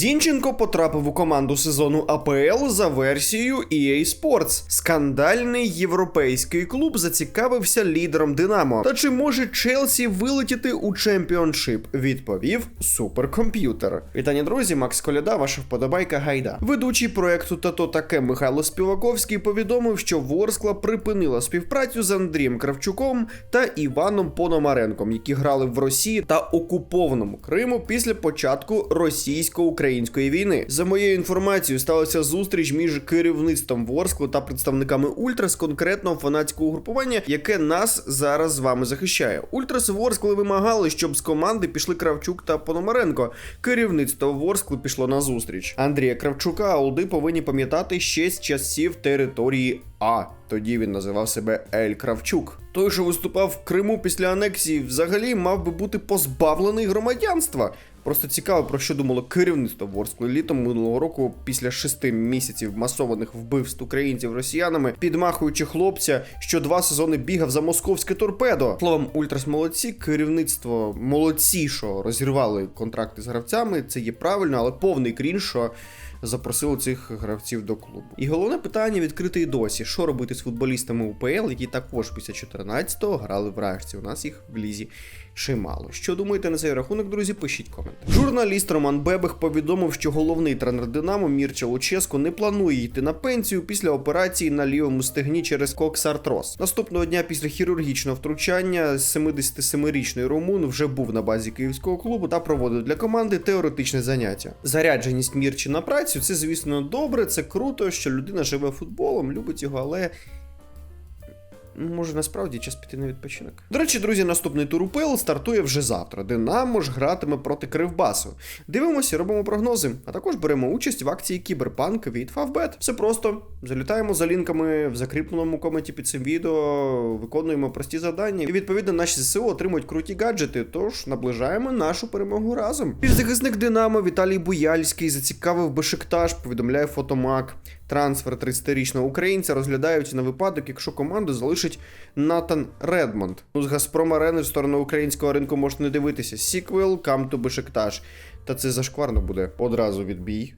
Зінченко потрапив у команду сезону АПЛ за версією EA Sports. Скандальний європейський клуб зацікавився лідером Динамо. Та чи може Челсі вилетіти у чемпіоншип? Відповів суперкомп'ютер. Вітання, друзі, Макс Коляда, ваша вподобайка гайда. Ведучий проекту Тато таке Михайло Співаковський повідомив, що Ворскла припинила співпрацю з Андрієм Кравчуком та Іваном Пономаренком, які грали в Росії та окупованому Криму після початку російсько-української війни. За моєю інформацією, сталася зустріч між керівництвом Ворскли та представниками Ультрас конкретного фанатського групування, яке нас зараз з вами захищає. Ультрас Ворскли вимагали, щоб з команди пішли Кравчук та Пономаренко. Керівництво Ворскли пішло на зустріч. Андрія Кравчука Олди повинні пам'ятати ще з часів території А. Тоді він називав себе Ель Кравчук. Той, що виступав в Криму після анексії, взагалі мав би бути позбавлений громадянства. Просто цікаво, про що думало керівництво Ворскли літом минулого року, після шести місяців масованих вбивств українців росіянами, підмахуючи хлопця, що два сезони бігав за московське торпедо. Словом, ультрас молодці, керівництво молодці, що розірвали контракти з гравцями. Це є правильно, але повний крінж, що запросили цих гравців до клубу. І головне питання відкрите і досі: що робити з футболістами УПЛ, які також після 14-го грали в Рашці. У нас їх в лізі чимало. Що думаєте на цей рахунок, друзі? Пишіть комент. Журналіст Роман Бебех повідомив, що головний тренер Динамо Мірча Луческо не планує йти на пенсію після операції на лівому стегні через коксартроз. Наступного дня після хірургічного втручання 77-річний румун вже був на базі київського клубу та проводив для команди теоретичне заняття. Зарядженість Мірчі на працю це, звісно, добре, це круто, що людина живе футболом, любить його, але. Може, насправді час піти на відпочинок. До речі, друзі, наступний тур УПЛ стартує вже завтра. Динамо ж гратиме проти Кривбасу. Дивимося, робимо прогнози, а також беремо участь в акції Кіберпанк від Favbet. Все просто залітаємо за лінками в закріпленому коменті під цим відео, виконуємо прості завдання. І відповідно наші ЗСУ отримують круті гаджети. Тож наближаємо нашу перемогу разом. Півзахисник Динамо Віталій Буяльський зацікавив Бешикташ, повідомляє Фотомак. Трансфер 30-річного українця розглядають на випадок, якщо команду залишить Натан Редмонд. Ну, з Газпром Арени в сторону українського ринку можна не дивитися. Сіквел, камту Бешектаж. Та це зашкварно буде одразу відбій.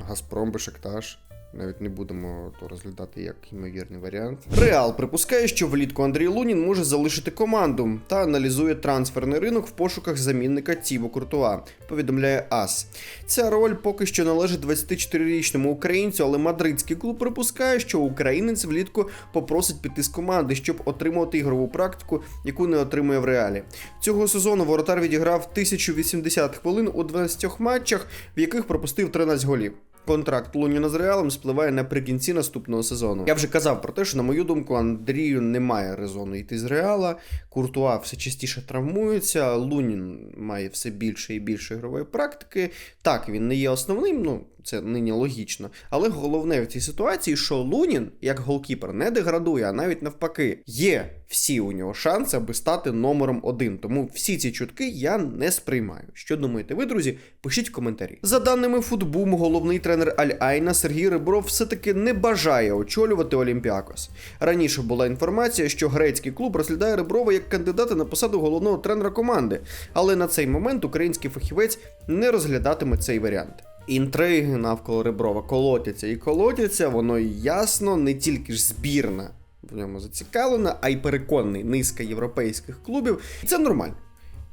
Газпром Бешикташ. Навіть не будемо то розглядати як ймовірний варіант. Реал припускає, що влітку Андрій Лунін може залишити команду та аналізує трансферний ринок в пошуках замінника Тібо Куртуа. Повідомляє АС. Ця роль поки що належить 24-річному українцю, але мадридський клуб припускає, що українець влітку попросить піти з команди, щоб отримувати ігрову практику, яку не отримує в реалі. Цього сезону воротар відіграв 1080 хвилин у 12 матчах, в яких пропустив 13 голів. Контракт Луніна з Реалом спливає наприкінці наступного сезону. Я вже казав про те, що, на мою думку, Андрію немає резону йти з Реала. Куртуа все частіше травмується. Лунін має все більше і більше ігрової практики. Так, він не є основним, ну це нині логічно. Але головне в цій ситуації, що Лунін, як голкіпер, не деградує, а навіть навпаки, є всі у нього шанси, аби стати номером один. Тому всі ці чутки я не сприймаю. Що думаєте ви, друзі? Пишіть в коментарі. За даними Футбум, головний тренер Аль-Айна Сергій Рибров все-таки не бажає очолювати Олімпіакос. Раніше була інформація, що грецький клуб розглядає Риброва як кандидата на посаду головного тренера команди, але на цей момент український фахівець не розглядатиме цей варіант. Інтриги навколо Реброва колотяться і колотяться, воно ясно, не тільки ж збірна в ньому зацікавлена, а й переконаний низка європейських клубів. І це нормально.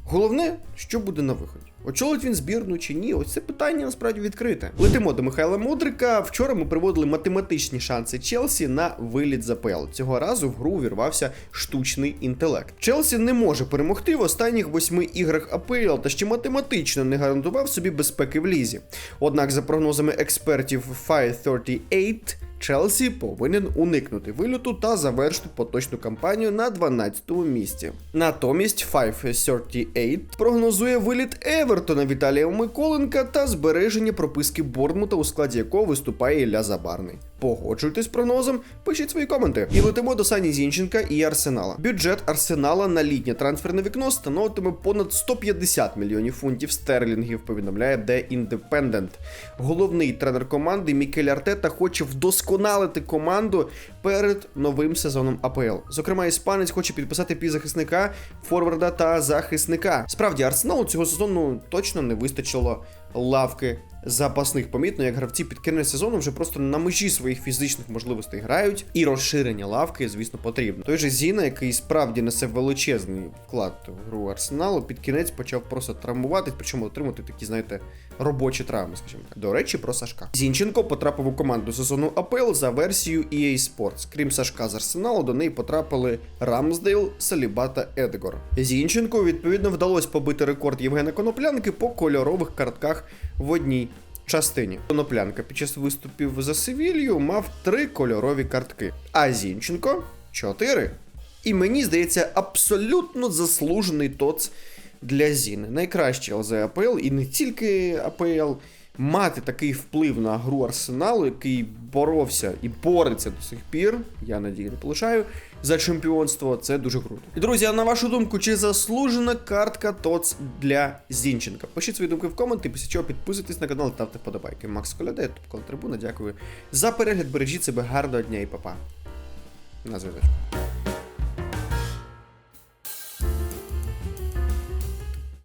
Головне, що буде на виході. Очолить він збірну чи ні? Ось це питання насправді відкрите. Летимо до Михайла Мудрика. Вчора ми приводили математичні шанси Челсі на виліт з АПЛ. Цього разу в гру увірвався штучний інтелект. Челсі не може перемогти в останніх восьми іграх АПЛ та ще математично не гарантував собі безпеки в лізі. Однак, за прогнозами експертів 538, Челсі повинен уникнути вильоту та завершити поточну кампанію на 12-му місці. Натомість 538 прогнозує виліт Евертона Віталія Миколенка та збереження прописки Борнмута, у складі якого виступає Ілля Забарний. Погоджуйтесь з прогнозом, пишіть свої коменти. І летимо до Сані Зінченка і Арсенала. Бюджет Арсенала на літнє трансферне вікно становитиме понад 150 мільйонів фунтів стерлінгів. Повідомляє The Independent. Головний тренер команди Мікель Артета хоче вдосконалити команду перед новим сезоном АПЛ. Зокрема, іспанець хоче підписати півзахисника, форварда та захисника. Справді, Арсеналу цього сезону точно не вистачило лавки запасних. Помітно, як гравці під кінець сезону вже просто на межі своїх фізичних можливостей грають, і розширення лавки, звісно, потрібно. Той же Зіна, який справді несе величезний вклад в гру арсеналу, під кінець почав просто травмуватись, причому отримати такі, знаєте, робочі травми, скажімо так. До речі, про Сашка. Зінченко потрапив у команду сезону АПЛ за версією EA Sports. Крім Сашка з Арсеналу, до неї потрапили Рамсдейл, Саліба та Едгор. Зінченку відповідно вдалося побити рекорд Євгена Коноплянки по кольорових картках в одній. Частині Коноплянка під час виступів за Севілью мав три кольорові картки, а Зінченко чотири. І мені здається, абсолютно заслужений тоц для Зіни. Найкраще ЛЗ АПЛ і не тільки АПЛ. Мати такий вплив на гру Арсеналу, який боровся і бореться до сих пір, я надію, не полишаю, за чемпіонство, це дуже круто. І друзі, а на вашу думку, чи заслужена картка ТОЦ для Зінченка? Пишіть свої думки в коменти, після чого підписуйтесь на канал, ставте вподобайки. Макс Коляда, я тут Трибуна, дякую за перегляд, бережіть себе, гарного дня і папа. На зв'язочку.